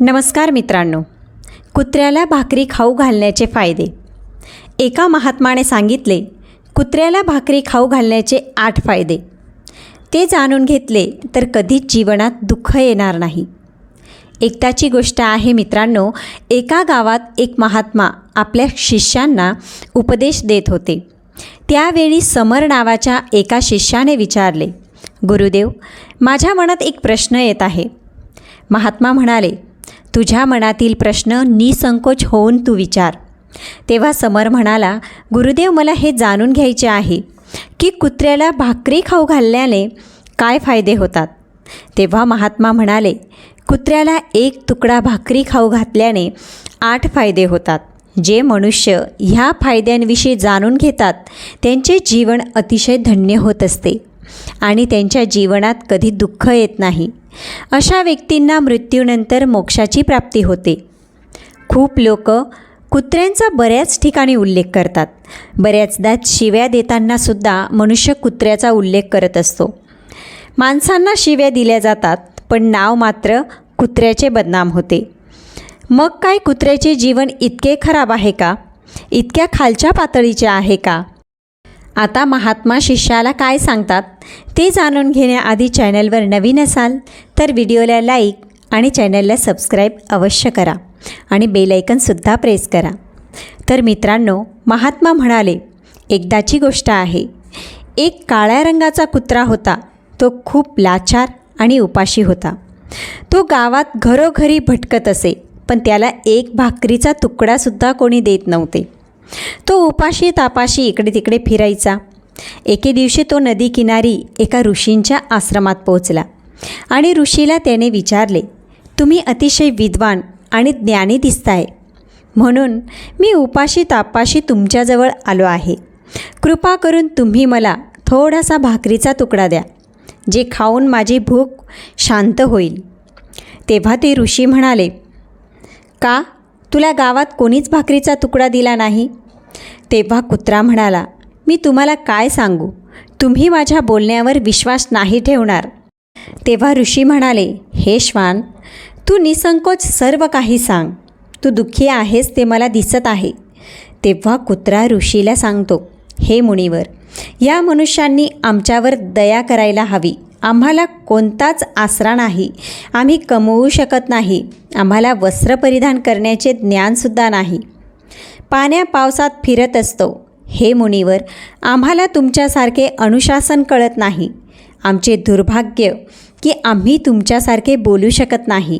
नमस्कार मित्रांनो. कुत्र्याला भाकरी खाऊ घालण्याचे फायदे. एका महात्माने सांगितले कुत्र्याला भाकरी खाऊ घालण्याचे आठ फायदे. ते जाणून घेतले तर कधीच जीवनात दुःख येणार नाही. एकदाची गोष्ट आहे मित्रांनो एका गावात एक महात्मा आपल्या शिष्यांना उपदेश देत होते. त्यावेळी समर नावाच्या एका शिष्याने विचारले गुरुदेव माझ्या मनात एक प्रश्न येत आहे. महात्मा म्हणाले तुझ्या मनातील प्रश्न निसंकोच होऊन तू विचार. तेव्हा समर म्हणाला गुरुदेव मला हे जाणून घ्यायचे आहे की कुत्र्याला भाकरी खाऊ घालण्याने काय फायदे होतात? तेव्हा महात्मा म्हणाले कुत्र्याला एक तुकडा भाकरी खाऊ घातल्याने आठ फायदे होतात. जे मनुष्य ह्या फायद्यांविषयी जाणून घेतात त्यांचे जीवन अतिशय धन्य होत असते आणि त्यांच्या जीवनात कधी दुःख येत नाही. अशा व्यक्तींना मृत्यूनंतर मोक्षाची प्राप्ती होते. खूप लोक कुत्र्यांचा बऱ्याच ठिकाणी उल्लेख करतात. बऱ्याचदा शिव्या देतानासुद्धा मनुष्य कुत्र्याचा उल्लेख करत असतो. माणसांना शिव्या दिल्या जातात पण नाव मात्र कुत्र्याचे बदनाम होते. मग काय कुत्र्याचे जीवन इतके खराब आहे का? इतक्या खालच्या पातळीचे आहे का? आता महात्मा शिष्याला काय सांगतात ते जाणून घेण्याआधी चॅनलवर नवीन असाल तर व्हिडिओला लाईक आणि चॅनलला सबस्क्राईब अवश्य करा आणि बेलायकनसुद्धा प्रेस करा. तर मित्रांनो महात्मा म्हणाले एकदाची गोष्ट आहे. एक काळ्या रंगाचा कुत्रा होता. तो खूप लाचार आणि उपाशी होता. तो गावात घरोघरी भटकत असे पण त्याला एक भाकरीचा तुकडासुद्धा कोणी देत नव्हते. तो उपाशी तापाशी इकडे तिकडे फिरायचा. एके दिवशी तो नदीकिनारी एका ऋषींच्या आश्रमात पोहोचला. आणि ऋषीला त्याने विचारले तुम्ही अतिशय विद्वान आणि ज्ञानी दिसताय. म्हणून मी उपाशी तापाशी तुमच्याजवळ आलो आहे. कृपा करून तुम्ही मला थोडासा भाकरीचा तुकडा द्या जे खाऊन माझी भूक शांत होईल. तेव्हा ते ऋषी म्हणाले का? तुला गावात कोणीच भाकरीचा तुकडा दिला नाही? तेव्हा कुत्रा म्हणाला मी तुम्हाला काय सांगू? तुम्ही माझ्या बोलण्यावर विश्वास नाही ठेवणार. तेव्हा ऋषी म्हणाले हे श्वान तू निसंकोच सर्व काही सांग. तू दुःखी आहेस ते मला दिसत आहे. तेव्हा कुत्रा ऋषीला सांगतो हे मुनीवर या मनुष्यांनी आमच्यावर दया करायला हवी. आम्हाला कोणताच आसरा नाही. आम्ही कमवू शकत नाही. आम्हाला वस्त्र परिधान करण्याचे ज्ञानसुद्धा नाही. पाण्या पावसात फिरत असतो. हे मुनीवर आम्हाला तुमच्यासारखे अनुशासन कळत नाही. आमचे दुर्भाग्य की आम्ही तुमच्यासारखे बोलू शकत नाही.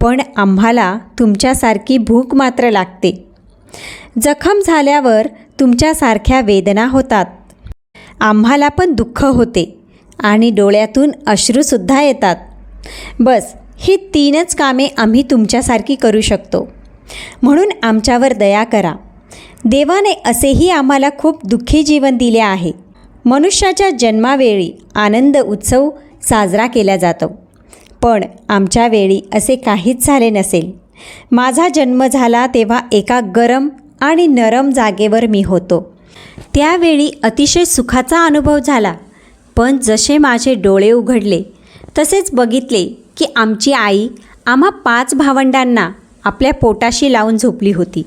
पण आम्हाला तुमच्यासारखी भूक मात्र लागते. जखम झाल्यावर तुमच्यासारख्या वेदना होतात. आम्हाला पण दुःख होते. आणि डोळ्यातून अश्रूसुद्धा येतात. बस ही तीनच कामे आम्ही तुमच्यासारखी करू शकतो. म्हणून आमच्यावर दया करा. देवाने असेही आम्हाला खूप दुःखी जीवन दिले आहे. मनुष्याच्या जन्मावेळी आनंद उत्सव साजरा केला जातो. पण आमच्या वेळी असे काहीच झाले नसेल. माझा जन्म झाला तेव्हा एका गरम आणि नरम जागेवर मी होतो. त्यावेळी अतिशय सुखाचा अनुभव झाला. पण जसे माझे डोळे उघडले तसेच बघितले की आमची आई आम्हा पाच भावंडांना आपल्या पोटाशी लावून झोपली होती.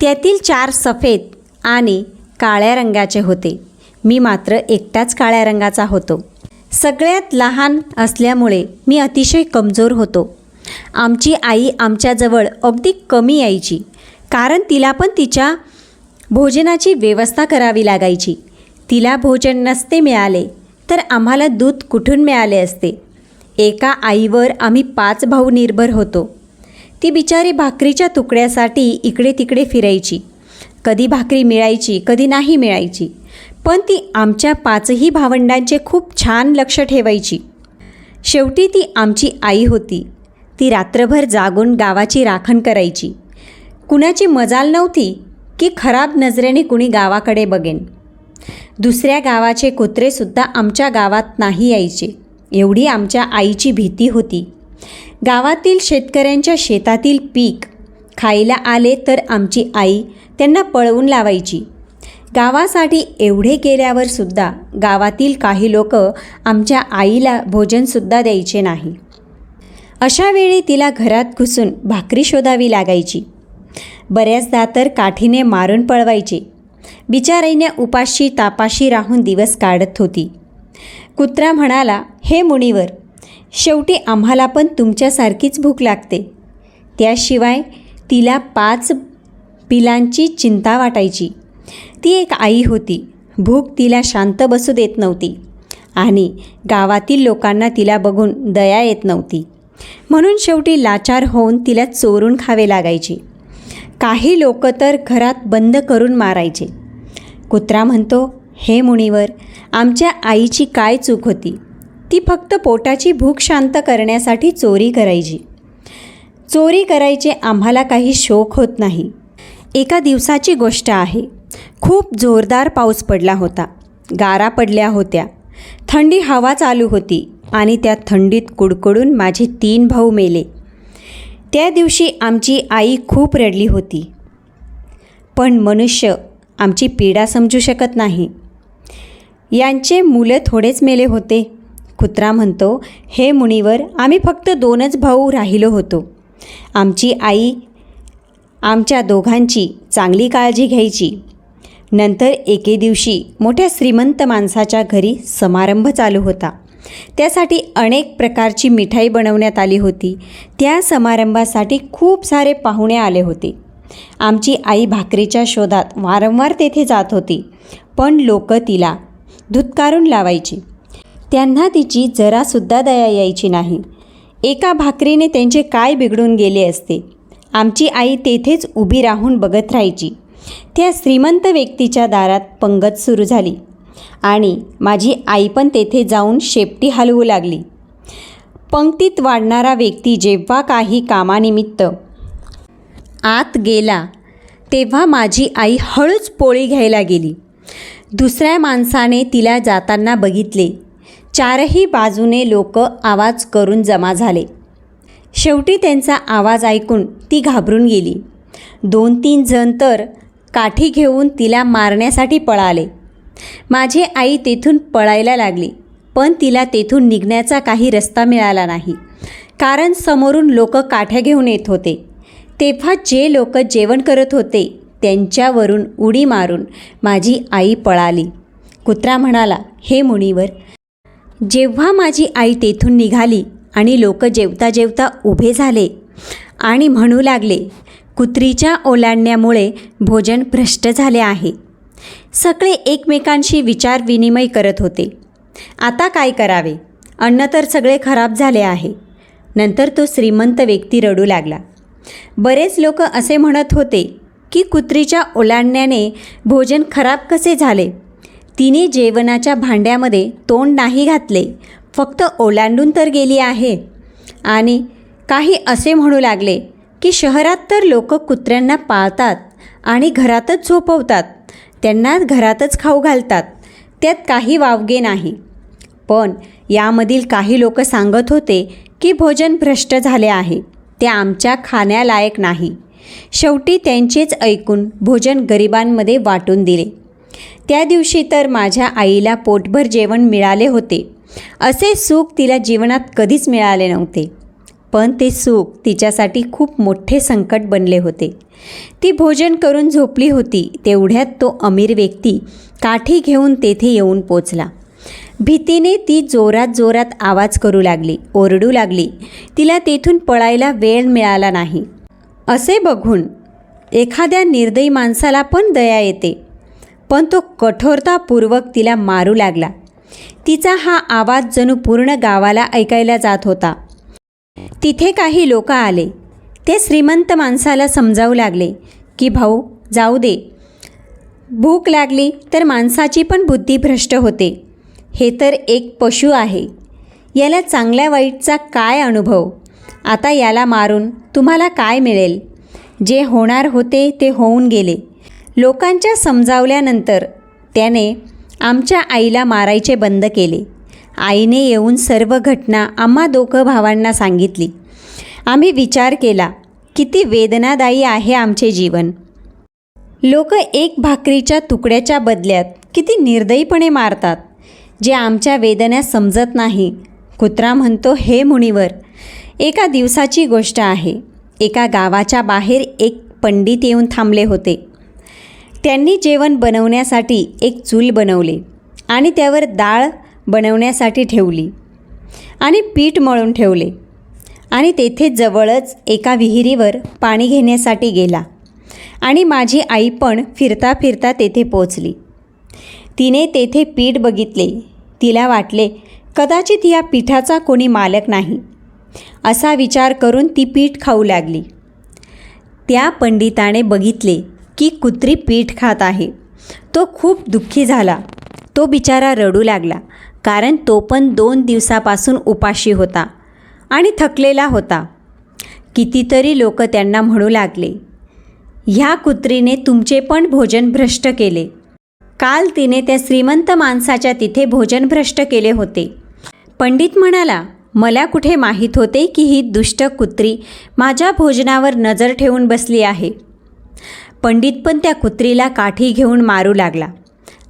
त्यातील चार सफेद आणि काळ्या रंगाचे होते. मी मात्र एकटाच काळ्या रंगाचा होतो. सगळ्यात लहान असल्यामुळे मी अतिशय कमजोर होतो. आमची आई आमच्याजवळ अगदी कमी यायची कारण तिला पण तिच्या भोजनाची व्यवस्था करावी लागायची. तिला भोजन नसते मिळाले तर आम्हाला दूध कुठून मिळाले असते? एका आईवर आम्ही पाच भाऊ निर्भर होतो. ती बिचारी भाकरीच्या तुकड्यासाठी इकडे तिकडे फिरायची. कधी भाकरी मिळायची कधी नाही मिळायची. पण ती आमच्या पाचही भावंडांचे खूप छान लक्ष ठेवायची. शेवटी ती आमची आई होती. ती रात्रभर जागून गावाची राखण करायची. कुणाची मजाल नव्हती की खराब नजरेने कुणी गावाकडे बघेन. दुसऱ्या गावाचे कुत्रेसुद्धा आमच्या गावात नाही यायचे. एवढी आमच्या आईची भीती होती. गावातील शेतकऱ्यांच्या शेतातील पीक खायला आले तर आमची आई त्यांना पळवून लावायची. गावासाठी एवढे केल्यावरसुद्धा गावातील काही लोक आमच्या आईला भोजनसुद्धा द्यायचे नाही. अशा वेळी तिला घरात घुसून भाकरी शोधावी लागायची. बऱ्याचदा तर काठीने मारून पळवायचे. बिचारीने उपाशी तापाशी राहून दिवस काढत होती. कुत्रा म्हणाला हे मुनीवर शेवटी आम्हाला पण तुमच्यासारखीच भूक लागते. त्याशिवाय तिला पाच पिलांची चिंता वाटायची. ती एक आई होती. भूक तिला शांत बसू देत नव्हती आणि गावातील लोकांना तिला बघून दया येत नव्हती. म्हणून शेवटी लाचार होऊन तिला चोरून खावे लागायचे. काही लोक तर घरात बंद करून मारायचे. कुत्रा म्हणतो हे मुनीवर आमच्या आईची काय चूक होती? ती फक्त पोटाची भूक शांत करण्यासाठी चोरी करायची. चोरी करायचे आम्हाला काही शोक होत नाही. एका दिवसाची गोष्ट आहे. खूप जोरदार पाऊस पडला होता. गारा पडल्या होत्या. थंडी हवा चालू होती आणि त्या थंडीत कुडकुडून माझे तीन भाऊ मेले. त्या दिवशी आमची आई खूप रडली होती. पण मनुष्य आमची पीडा समजू शकत नाही. यांचे मुलं थोडेच मेले होते. कुत्रा म्हणतो हे मुनीवर आम्ही फक्त दोनच भाऊ राहिलो होतो. आमची आई आमच्या दोघांची चांगली काळजी घ्यायची. नंतर एके दिवशी मोठ्या श्रीमंत माणसाच्या घरी समारंभ चालू होता. त्यासाठी अनेक प्रकारची मिठाई बनवण्यात आली होती. त्या समारंभासाठी खूप सारे पाहुणे आले होते. आमची आई भाकरीच्या शोधात वारंवार तेथे जात होती. पण लोक तिला धुतकारून लावायची. त्यांना तिची जरासुद्धा दया यायची नाही. एका भाकरीने त्यांचे काय बिघडून गेले असते? आमची आई तेथेच उभी राहून बघत राहायची. त्या श्रीमंत व्यक्तीच्या दारात पंगत सुरू झाली आणि माझी आई पण तेथे जाऊन शेपटी हलवू लागली. पंक्तीत वाढणारा व्यक्ती जेव्हा काही कामानिमित्त आत गेला तेव्हा माझी आई हळूच पोळी घ्यायला गेली. दुसऱ्या माणसाने तिला जाताना बघितले. चारही बाजूने लोक आवाज करून जमा झाले. शेवटी त्यांचा आवाज ऐकून ती घाबरून गेली. दोन तीन जण तर काठी घेऊन तिला मारण्यासाठी पळाले. माझी आई तेथून पळायला लागली पण तिला तेथून निघण्याचा काही रस्ता मिळाला नाही. कारण समोरून लोक काठ्या घेऊन येत होते. तेव्हा जे लोक जेवण करत होते त्यांच्यावरून उडी मारून माझी आई पळाली. कुत्रा म्हणाला हे मुनीवर जेव्हा माझी आई तेथून निघाली आणि लोक जेवता जेवता उभे झाले आणि म्हणू लागले कुत्रीच्या ओलांडण्यामुळे भोजन भ्रष्ट झाले आहे. सगळे एकमेकांशी विचारविनिमय करत होते. आता काय करावे? अन्न तर सगळे खराब झाले आहे. नंतर तो श्रीमंत व्यक्ती रडू लागला. बरेच लोक असे म्हणत होते की कुत्रीच्या ओलांडण्याने भोजन खराब कसे झाले? तिने जेवणाच्या भांड्यामध्ये तोंड नाही घातले फक्त ओलांडून तर गेली आहे. आणि काही असे म्हणू लागले की शहरात तर लोक कुत्र्यांना पाळतात आणि घरातच झोपवतात त्यांना घरातच खाऊ घालतात त्यात काही वावगे नाही. पण यामधील काही लोक सांगत होते की भोजन भ्रष्ट झाले आहे. ते आमच्या खाण्यालायक नाही. शेवटी त्यांचेच ऐकून भोजन गरिबांमध्ये वाटून दिले. त्या दिवशी तर माझ्या आईला पोटभर जेवण मिळाले होते. असे सुख तिला जीवनात कधीच मिळाले नव्हते. पण ते सुख तिच्यासाठी खूप मोठे संकट बनले होते. ती भोजन करून झोपली होती तेवढ्यात तो अमीर व्यक्ती काठी घेऊन तेथे येऊन पोचला. भीतीने ती जोरात जोरात आवाज करू लागली ओरडू लागली. तिला तेथून पळायला वेळ मिळाला नाही. असे बघून एखाद्या निर्दयी माणसाला पण दया येते पण तो कठोरतापूर्वक तिला मारू लागला. तिचा हा आवाज जणू पूर्ण गावाला ऐकायला जात होता. तिथे काही लोक आले. ते श्रीमंत माणसाला समजावू लागले की भाऊ जाऊ दे. भूक लागली तर माणसाची पण बुद्धी भ्रष्ट होते. हे तर एक पशु आहे. याला चांगल्या वाईटचा काय अनुभव? आता याला मारून तुम्हाला काय मिळेल? जे होणार होते ते होऊन गेले. लोकांच्या समजावल्यानंतर त्याने आमच्या आईला मारायचे बंद केले. आईने येऊन सर्व घटना आम्हा दोघं भावांना सांगितली. आम्ही विचार केला किती वेदनादायी आहे आमचे जीवन. लोक एक भाकरीच्या तुकड्याच्या बदल्यात किती निर्दयीपणे मारतात. जे आमच्या वेदना समजत नाही. कुत्रा म्हणतो हे मुनीवर एका दिवसाची गोष्ट आहे. एका गावाच्या बाहेर एक पंडित येऊन थांबले होते. त्यांनी जेवण बनवण्यासाठी एक चूल बनवले आणि त्यावर डाळ बनवण्यासाठी ठेवली आणि पीठ मळून ठेवले आणि तेथे जवळच एका विहिरीवर पाणी घेण्यासाठी गेला आणि माझी आई पण फिरता फिरता तेथे पोचली तिने तेथे पीठ बघितले. तिला वाटले कदाचित या पीठाचा कोणी मालक नाही. असा विचार करून ती पीठ खाऊ लागली. त्या पंडिताने बघितले की कुत्री पीठ खात आहे. तो खूप दुःखी झाला. तो बिचारा रडू लागला कारण तो पण दोन दिवसापासून उपाशी होता आणि थकलेला होता. कितीतरी लोक त्यांना म्हणू लागले ह्या कुत्रीने तुमचे पण भोजन भ्रष्ट केले. काल तिने त्या श्रीमंत माणसाच्या तिथे भोजन भ्रष्ट केले होते. पंडित म्हणाला मला कुठे माहीत होते की ही दुष्ट कुत्री माझ्या भोजनावर नजर ठेवून बसली आहे. पंडित पण त्या कुत्रीला काठी घेऊन मारू लागला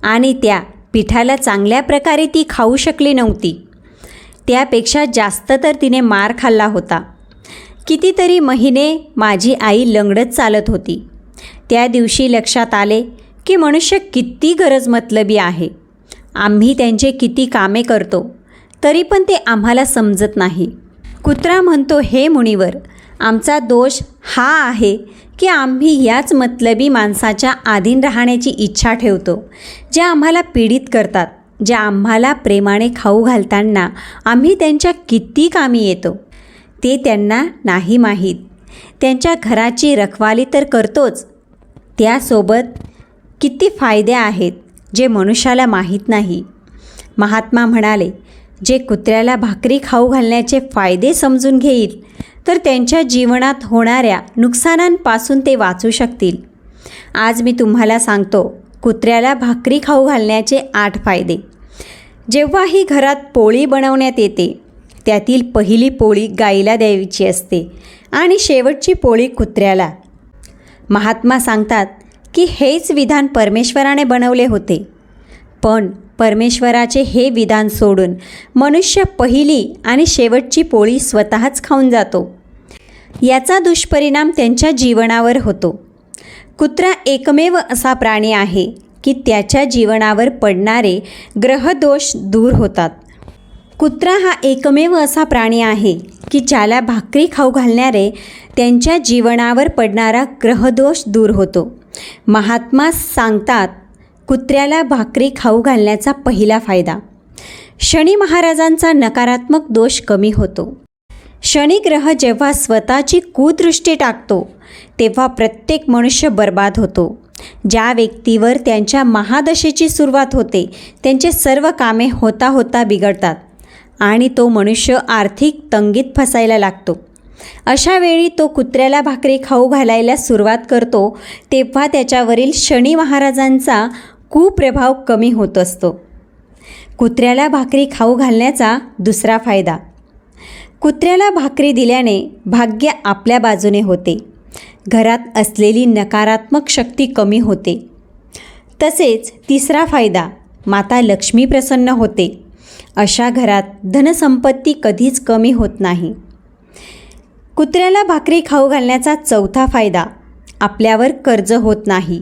आणि त्या पिठाला चांगल्या प्रकारे ती खाऊ शकली नव्हती. त्यापेक्षा जास्त तर तिने मार खाल्ला होता. कितीतरी महिने माझी आई लंगडत चालत होती. त्या दिवशी लक्षात आले की मनुष्य किती गरजमतलबी आहे? आम्ही त्यांचे किती कामे करतो तरी पण ते आम्हाला समजत नाही. कुत्रा म्हणतो हे मुनीवर आमचा दोष हा आहे की आम्ही याच मतलबी माणसाच्या आधीन राहण्याची इच्छा ठेवतो जे आम्हाला पीडित करतात जे आम्हाला प्रेमाने खाऊ घालताना आम्ही त्यांच्या किती कामी येतो. ते त्यांना नाही माहीत. त्यांच्या घराची रखवाली तर करतोच. त्यासोबत किती फायदे आहेत जे मनुष्याला माहीत नाही? महात्मा म्हणाले जे कुत्र्याला भाकरी खाऊ घालण्याचे फायदे समजून घेईल तर त्यांच्या जीवनात होणाऱ्या नुकसानांपासून ते वाचू शकतील. आज मी तुम्हाला सांगतो कुत्र्याला भाकरी खाऊ घालण्याचे आठ फायदे. जेव्हाही घरात पोळी बनवण्यात येते त्यातील पहिली पोळी गाईला द्यायची असते आणि शेवटची पोळी कुत्र्याला. महात्मा सांगतात की हेच विधान परमेश्वराने बनवले होते. पण परमेश्वराचे हे विधान सोडून मनुष्य पहिली आणि शेवटची पोळी स्वतःच खाऊन जातो. याचा दुष्परिणाम त्यांच्या जीवनावर होतो. कुत्रा एकमेव असा प्राणी आहे की त्याच्या जीवनावर पडणारे ग्रहदोष दूर होतात. कुत्रा हा एकमेव असा प्राणी आहे की ज्याला भाकरी खाऊ घालणारे त्यांच्या जीवनावर पडणारा ग्रहदोष दूर होतो. महात्मा सांगतात कुत्र्याला भाकरी खाऊ घालण्याचा पहिला फायदा. शनी महाराजांचा नकारात्मक दोष कमी होतो. शनिग्रह जेव्हा स्वतःची कुदृष्टी टाकतो तेव्हा प्रत्येक मनुष्य बर्बाद होतो. ज्या व्यक्तीवर त्यांच्या महादशेची सुरुवात होते त्यांचे सर्व कामे होता होता बिघडतात आणि तो मनुष्य आर्थिक तंगीत फसायला लागतो. अशा वेळी तो कुत्र्याला भाकरी खाऊ घालायला सुरुवात करतो तेव्हा त्याच्यावरील शनी महाराजांचा कुप्रभाव कमी होत असतो. कुत्र्याला भाकरी खाऊ घालण्याचा दुसरा फायदा. कुत्र्याला भाकरी दिल्याने भाग्य आपल्या बाजूने होते. घरात असलेली नकारात्मक शक्ती कमी होते. तसेच तिसरा फायदा माता लक्ष्मी प्रसन्न होते. अशा घरात धनसंपत्ती कधीच कमी होत नाही. कुत्र्याला भाकरी खाऊ घालण्याचा चौथा फायदा आपल्यावर कर्ज होत नाही.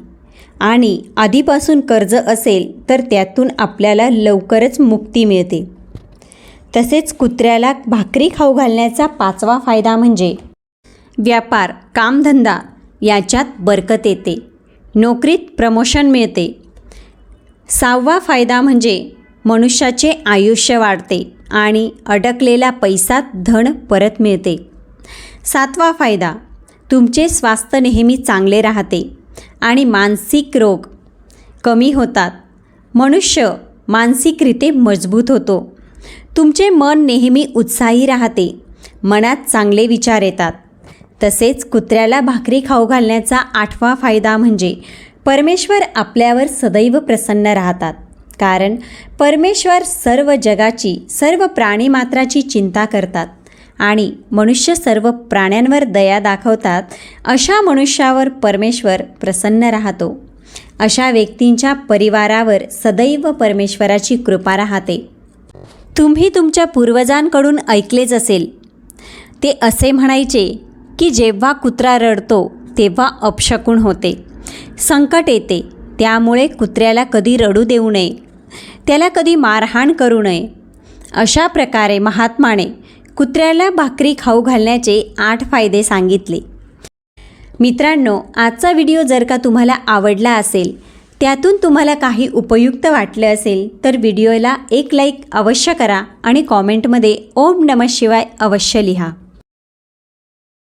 आणि आधीपासून कर्ज असेल तर त्यातून आपल्याला लवकरच मुक्ती मिळते. तसेच कुत्र्याला भाकरी खाऊ घालण्याचा पाचवा फायदा म्हणजे व्यापार कामधंदा याच्यात बरकत येते. नोकरीत प्रमोशन मिळते. सहावा फायदा म्हणजे मनुष्याचे आयुष्य वाढते आणि अडकलेला पैसा धन परत मिळते. सातवा फायदा तुमचे स्वास्थ्य नेहमी चांगले राहते आणि मानसिक रोग कमी होतात. मनुष्य मानसिकरीते मजबूत होतो. तुमचे मन नेहमी उत्साही राहते मनात चांगले विचार येतात. तसेच कुत्र्याला भाकरी खाऊ घालण्याचा आठवा फायदा म्हणजे परमेश्वर आपल्यावर सदैव प्रसन्न राहतात. कारण परमेश्वर सर्व जगाची सर्व प्राणीमात्राची चिंता करतात. आणि मनुष्य सर्व प्राण्यांवर दया दाखवतात अशा मनुष्यावर परमेश्वर प्रसन्न राहतो. अशा व्यक्तींच्या परिवारावर सदैव परमेश्वराची कृपा राहते. तुम्ही तुमच्या पूर्वजांकडून ऐकलेच असेल. ते असे म्हणायचे की जेव्हा कुत्रा रडतो तेव्हा अपशकुण होते. संकट येते त्यामुळे कुत्र्याला कधी रडू देऊ नये. त्याला कधी मारहाण करू नये. अशा प्रकारे महात्माने कुत्र्याला भाकरी खाऊ घालण्याचे आठ फायदे सांगितले. मित्रांनो आजचा व्हिडिओ जर का तुम्हाला आवडला असेल त्यातून तुम्हाला काही उपयुक्त वाटले असेल तर व्हिडिओला एक लाईक अवश्य करा आणि कॉमेंटमध्ये ओम नमः शिवाय अवश्य लिहा.